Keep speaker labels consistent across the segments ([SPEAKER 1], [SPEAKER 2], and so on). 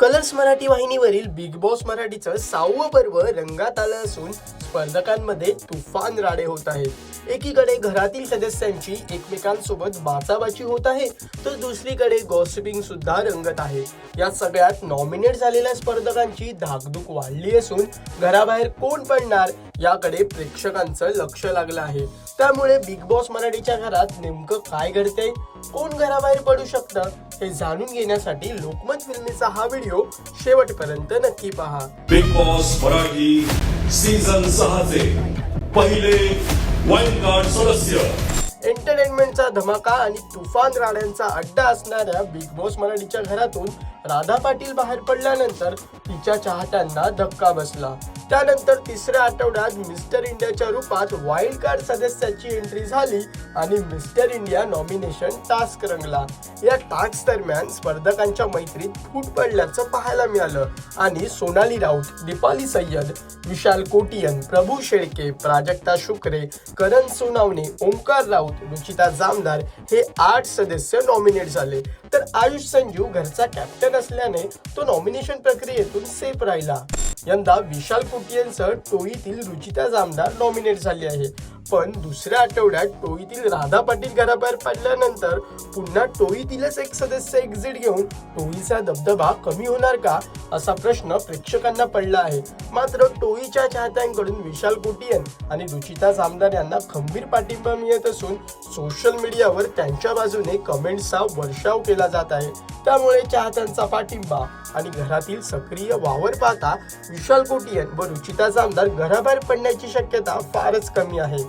[SPEAKER 1] Colours Marathi वाहिनीवरील Bigg Boss मराठीचं सहावं पर्व रंगात आलं असून स्पर्धकांमध्ये तुफान राडे होत आहेत. एकीकडे घरातील सदस्यांची एकमेकांसोबत बाचाबाची होत आहे तर दुसरीकडे गॉसिपिंग सुद्धा रंगत आहे. या सगळ्यात नॉमिनेट झालेल्या स्पर्धकांची धाकधूक वाढली असून घराबाहेर कोण पडणार याकडे प्रेक्षकांचं लक्ष लागलं आहे. त्यामुळे बिग बॉस मराठीच्या घरात नेमकं काय घडतंय? कोण घराबाहेर पडू शकतं? हे जाणून घेण्यासाठी लोकमत फिल्मीचा हा व्हिडिओ शेवटपर्यंत नक्की पहा.
[SPEAKER 2] बिग बॉस मराठी सीझन सहाचे पहिले वाईल्ड कार्ड सदस्य.
[SPEAKER 1] एंटरटेनमेंटचा धमाका आणि तुफान राड्यांचा अड्डा असणाऱ्या बिग बॉस मराठीच्या घरातून राधा पाटील बाहेर पडल्यानंतर तिच्या चाहत्यांना धक्का बसला. त्यानंतर तिसऱ्या आठवड्यात मिस्टर इंडियाच्या रूपात वाईल्ड कार्ड सदस्याची एंट्री झाली आणि मिस्टर इंडिया नॉमिनेशन टास्क रंगला. या टास्क दरम्यान स्पर्धकांच्या मैत्रीत फूट पडल्याचं पाहायला मिळालं आणि सोनाली राऊत दीपाली सय्यद विशाल कोटियन प्रभू शेळके प्राजक्ता शुक्रे करण सोनावणे ओंकार राऊत रुचिता जामदार हे आठ सदस्य नॉमिनेट झाले. तर आयुष संजू घरचा कॅप्टन असल्याने तो नॉमिनेशन प्रक्रियेतून सेफ राहिला. यंदा विशाल कुटियनसह टोळीतील रुचिता जामदार नॉमिनेट झाली आहे. पण दुसऱ्या आठवड्यात टोळीतील राधा पाटील घराबाहेर पडल्यानंतर पुन्हा टोळीतीलच एक सदस्य एक्झिट घेऊन टोळीचा दबदबा कमी होणार का? असा प्रश्न प्रेक्षकांना पडला आहे. मात्र टोईच्या चाहत्यांकडून विशाल कोटियन आणि रुचिता जामदार यांना खंबीर पाठिंबा मिळत असून सोशल मीडियावर त्यांच्या बाजूने कमेंट्सचा वर्षाव केला जात आहे. त्यामुळे चाहत्यांचा पाठिंबा आणि घरातील सक्रिय वावर पाहता विशाल कोटियन व रुचिता जामदार घराबाहेर पडण्याची शक्यता फारच कमी आहे.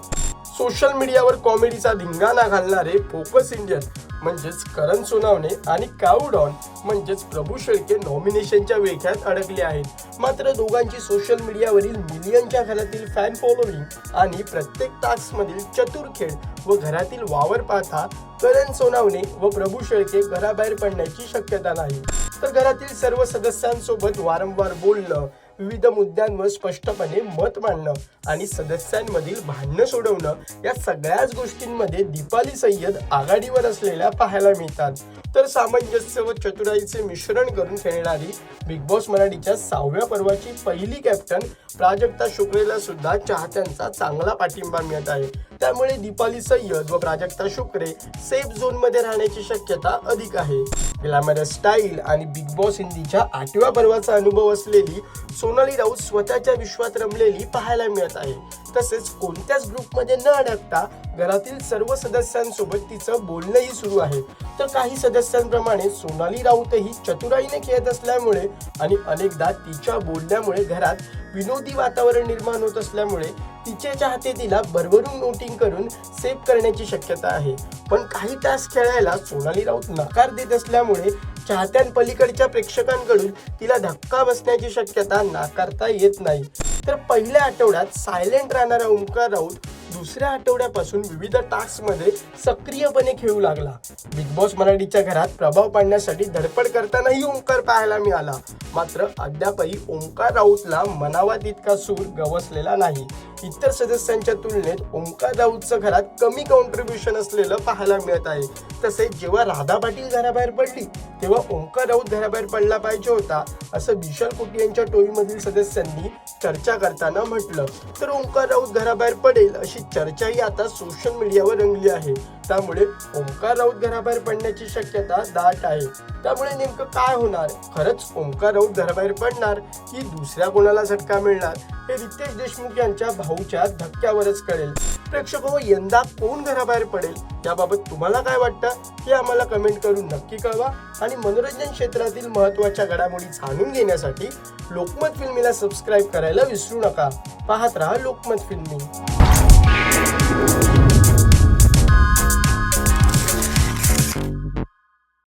[SPEAKER 1] सोशल मीडियावर कॉमेडीचा धिंगाणा घालणारे फोकस इंडियन म्हणजेच करण सोनावणे आणि काउडॉन म्हणजेच प्रभू शेळके नॉमिनेशनच्या वेख्यात अडकले आहेत. मात्र दोघांची सोशल मीडियावरील मिलियनच्या घरातील फॅन फॉलोविंग आणि प्रत्येक टास्कमधील चतुर खेळ व घरातील वावर पाहता करण सोनावणे व प्रभू शेळके घराबाहेर पडण्याची शक्यता नाही. तर घरातील सर्व सदस्यांसोबत वारंवार बोलणं विविध मुद्द्यांवर स्पष्टपणे मत मांडणं आणि सदस्यांमधील भांडणं सोडवणं या सगळ्याच गोष्टींमध्ये दीपाली सय्यद आघाडीवर असलेल्या पाहायला मिळतात. तर सामंजस्य व चतुराईचे मिश्रण करून खेळणारी बिग बॉस मराठीच्या सहाव्या पर्वाची पहिली कॅप्टन प्राजक्ता शुक्रेला सुद्धा चाहत्यांचा चांगला पाठिंबा मिळत आहे. त्यामुळे दीपाली सय्यद व प्राजक्ता शुक्रे सेफ झोनमध्ये राहण्याची शक्यता अधिक आहे. ग्लॅमरस स्टाईल आणि बिग बॉस हिंदीच्या आठव्या पर्वाचा अनुभव असलेली सोनाली राऊत स्वतःच्या विश्वात रमलेली पाहायला मिळत आहे. तसेच कोणत्याच ग्रुपमध्ये न अडकता घरातील सर्व सदस्यांसोबत तिचं बोलणंही सुरू आहे. तर काही सदस्यांप्रमाणे सोनाली राऊतही चतुराईने खेळत असल्यामुळे आणि अनेकदा तिच्या बोलण्यामुळे घरात विनोदी वातावरण निर्माण होत असल्यामुळे तिचे चाहते तिला भरभरून नोटिंग करून सेव्ह करण्याची शक्यता आहे. पण काही तास खेळायला सोनाली राऊत नकार देत असल्यामुळे चाहत्यांपलीकडच्या प्रेक्षकांकडून तिला धक्का बसण्याची शक्यता नाकारता येत नाही. तर पहिल्या आठवड्यात सायलेंट राहणारा ओंकार राऊत दुसऱ्या आठवड्यापासून विविध टास्कमध्ये सक्रियपणे खेळू लागला. बिग बॉस मराठीच्या घरात प्रभाव पाडण्यासाठी धडपड करतानाही ओंकार पाहायला मिळाला. मात्र अद्यापही ओंकार राऊतला मनावा तितका सूर गवसलेला नाही. इतर सदस्यांच्या तुलनेत ओंकार राऊतचं घरात कमी कॉन्ट्रीब्युशन असलेलं पाहायला मिळत आहे. तसेच जेव्हा राधा पाटील घराबाहेर पडली तेव्हा ओंकार राऊत घराबाहेर पडला पाहिजे होता असं विशाल कुटी यांच्या टोळीमधील सदस्यांनी चर्चा करताना म्हटलं. तर ओंकार राऊत घराबाहेर पडेल अशी चर्चाही आता सोशल मीडियावर रंगली आहे. त्यामुळे ओंकार राऊत घराबाहेर पडण्याची शक्यता दाट आहे. त्यामुळे नेमकं काय होणार? खरंच ओंकार राऊत घराबाहेर पडणार की दुसऱ्या कोणाला झटका मिळणार हे रितेश देशमुख यांच्या भाऊच्या धक्क्यावरच कळेल. प्रेक्षक हो, यंदा कोण घराबाहेर पडेल? याबाबत तुम्हाला काय वाटतं? हे आम्हाला कमेंट करून नक्की कळवा. आणि मनोरंजन क्षेत्रातील महत्त्वाच्या घडामोडी जाणून घेण्यासाठी लोकमत फिल्मीला सबस्क्राईब करायला विसरू नका. पाहत राहा लोकमत फिल्मी. Thank you.